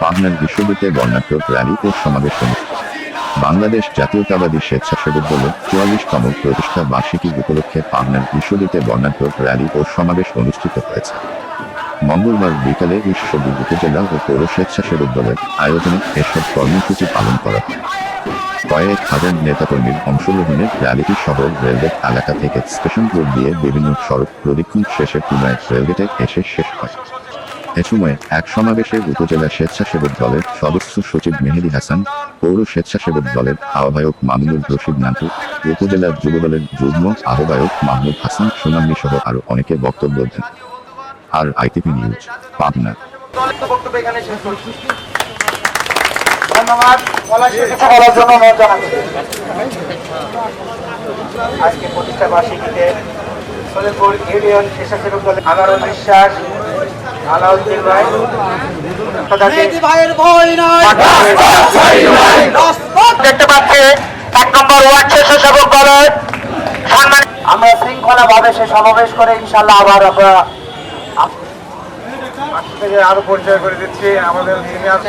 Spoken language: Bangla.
পাবনার বিশ্ববিদ্যালয়ে বর্ণাঢ্য র্যালি ও সমাবেশ বাংলাদেশ জাতীয়তাবাদী স্বেচ্ছাসেবক দলের চুয়াল্লিশতম প্রতিষ্ঠা বার্ষিকী উপলক্ষে পাবনার বিশ্ববিদ্যালয়ে বর্ণাঢ্য র্যালি ও সমাবেশ অনুষ্ঠিত হয়েছে। মঙ্গলবার বিকালে ঈশ্বরদী উপজেলা ও পৌর স্বেচ্ছাসেবক দলের আয়োজনে এসব কর্মসূচি পালন করা হয়। কয়েক হাজার নেতাকর্মীর অংশগ্রহণে র্যালিটি শহর রেলগেট এলাকা থেকে স্টেশন রোড দিয়ে বিভিন্ন সড়ক প্রদক্ষিণ শেষে পুনরায় রেলগেটে এসে শেষ হয়। এ সময় এক সমাবেশে উপজেলা স্বেচ্ছাসেবক দলের সদস্য সচিব মেহেদি হাসান, পৌর স্বেচ্ছাসেবক দলের আহ্বায়ক মামুনুর রশিদ নান্টু, উপজেলা যুবদলের যুগ্ম আহ্বায়ক মাহমুদ হাসান সুনামনি সহ আরও অনেকে বক্তব্য দেন। আর আইটিভি নিউজ পাবনা। বক্তব্য এখানে শেষ করছি ধন্যবাদ বলার জন্য অনুরোধ জানাচ্ছি। আজকে প্রতিষ্ঠা বার্ষিকীতে সলিমপুর ইউনিয়ন স্বেচ্ছাসেবক দলের আগারো বিশ্বাস আলাউদ্দিন ভাই ভাইয়ের ভয় দেখতে পাচ্ছি এক নম্বর ওয়ার্ড স্বেচ্ছাসেবক দলের সম্মান আমরা শৃঙ্খলা ভাবে সে সমাবেশ করে ইনশাল্লাহ আবার আমরা আরও পরিচয় করে দিচ্ছি আমাদের সিনিয়র